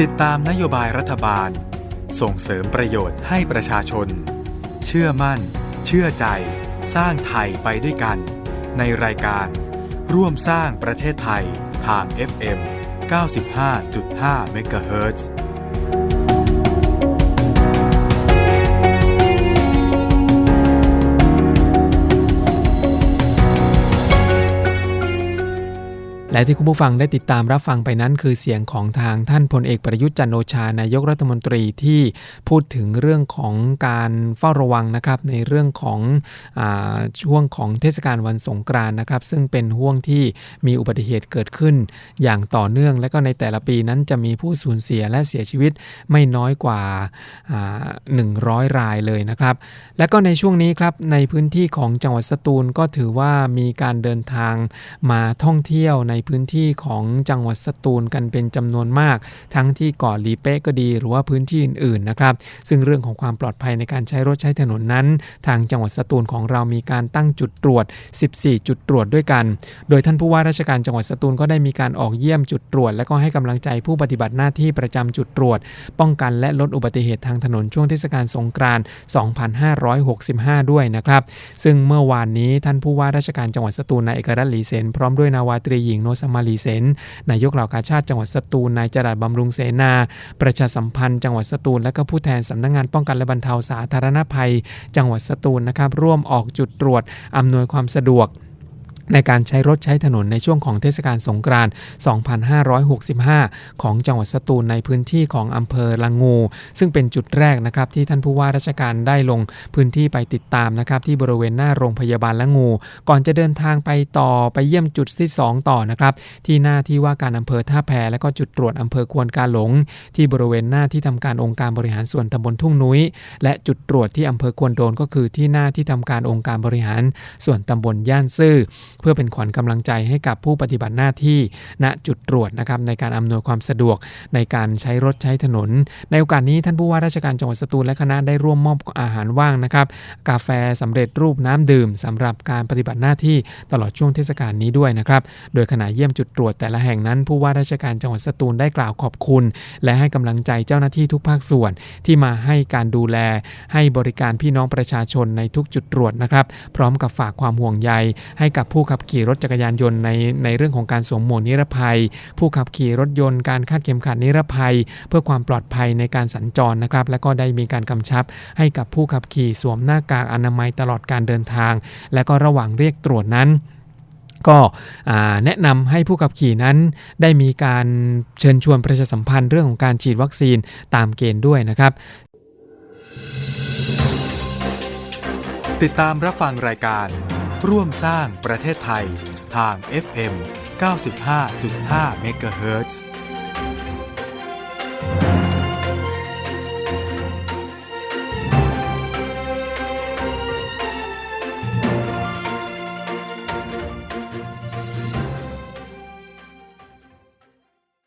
ติดตามนโยบายรัฐบาล ส่งเสริมประโยชน์ให้ประชาชน เชื่อมั่น เชื่อใจ สร้างไทยไปด้วยกัน ในรายการ ร่วมสร้างประเทศไทยทาง FM 95.5 MHz และที่คุณผู้ฟังได้ติดตามรับฟังไปนั้น คือเสียงของทางท่านพลเอกประยุทธ์จันโอชานายกรัฐมนตรีที่พูดถึงเรื่องของการเฝ้าระวังนะครับในเรื่องของอาช่วงของเทศกาลวันสงกรานต์นะครับ ซึ่งเป็นห่วงที่มีอุบัติเหตุเกิดขึ้น อย่างต่อเนื่อง และก็ในแต่ละปีนั้นจะมีผู้สูญเสียและเสียชีวิตไม่น้อยกว่าอ่า100 รายเลยนะครับ และก็ในช่วงนี้ครับในพื้นที่ของจังหวัดสตูลก็ถือว่ามีการเดินทางมาท่องเที่ยวในพื้นที่ของจังหวัดสตูลกันเป็นจำนวนมาก ทั้งที่เกาะหลีเป๊ะก็ดีหรือว่าพื้นที่อื่นๆนะครับ ซึ่งเรื่องของความปลอดภัยในการใช้รถใช้ถนนนั้น ทางจังหวัดสตูลของเรามีการตั้งจุดตรวจ 14 จุดตรวจด้วยกัน โดยท่านผู้ว่าราชการจังหวัดสตูลก็ได้มีการออกเยี่ยมจุดตรวจ และก็ให้กำลังใจผู้ปฏิบัติหน้าที่ประจำจุดตรวจ ป้องกันและลดอุบัติเหตุทางถนนช่วงเทศกาลสงกรานต์2565 ด้วยนะครับ ซึ่งเมื่อวานนี้ท่านผู้ว่าราชการจังหวัดสตูลนายเอกรัตน์หลีเสนพร้อมด้วยนาวาตรีหญิงนสมาลีเซนนายกเหล่ากาชาติจังหวัดสตูลนายจรัสบำรุงเสนา ประชาสัมพันธ์จังหวัดสตูลและก็ผู้แทนสำนักงานป้องกันและบรรเทาสาธารณภัย จังหวัดสตูลนะครับร่วมออกจุดตรวจอำนวยความสะดวก ในการใช้รถใช้ถนนในช่วงของเทศกาลสงกรานต์ 2565 ของจังหวัดสตูลในพื้นที่ของอำเภอละงู ซึ่งเป็นจุดแรกนะครับที่ท่านผู้ว่าราชการได้ลงพื้นที่ไปติดตามนะครับที่บริเวณหน้าโรงพยาบาลละงู ก่อนจะเดินทางไปต่อไปเยี่ยมจุดที่ 2 ต่อนะครับที่หน้าที่ว่าการอำเภอท่าแพและก็จุดตรวจอำเภอควนกาหลง ที่บริเวณหน้าที่ทำการองค์การบริหารส่วนตำบลทุ่งนุ้ย และจุดตรวจที่อำเภอควนโดนก็คือที่หน้าที่ทำการองค์การบริหารส่วนตำบลย่านซื่อเพื่อเป็นขวัญกำลังใจให้กับผู้ปฏิบัติหน้าที่ณจุดตรวจนะครับในการอำนวยความสะดวกในการใช้รถใช้ถนน ในโอกาสนี้ท่านผู้ว่าราชการจังหวัดสตูลและคณะได้ร่วมมอบอาหารว่างนะครับ กาแฟสำเร็จรูปน้ำดื่มสำหรับการปฏิบัติหน้าที่ตลอดช่วงเทศกาลนี้ด้วยนะครับโดยขณะเยี่ยมจุดตรวจแต่ละแห่งนั้น ผู้ว่าราชการจังหวัดสตูลได้กล่าวขอบคุณ และให้กำลังใจเจ้าหน้าที่ทุกภาคส่วน ที่มาให้การดูแล ให้บริการพี่น้องประชาชนในทุกจุดตรวจนะครับ พร้อมกับฝากความห่วงใยให้กับผู้ขับขี่รถจักรยานยนต์ในในเรื่องของการสวมหมวกนิรภัย ผู้ขับขี่รถยนต์การคาดเข็มขัดนิรภัย เพื่อความปลอดภัยในการสัญจรนะครับ และก็ได้มีการกำชับให้กับผู้ขับขี่สวมหน้ากากอนามัยตลอดการเดินทาง และก็ระหว่างเรียกตรวจนั้นก็แนะนำให้ผู้ขับขี่นั้นได้มีการเชิญชวนประชาสัมพันธ์เรื่องของการฉีดวัคซีนตามเกณฑ์ด้วยนะครับ ติดตามรับฟังรายการ ร่วมสร้างประเทศไทยทาง FM 95.5 MHz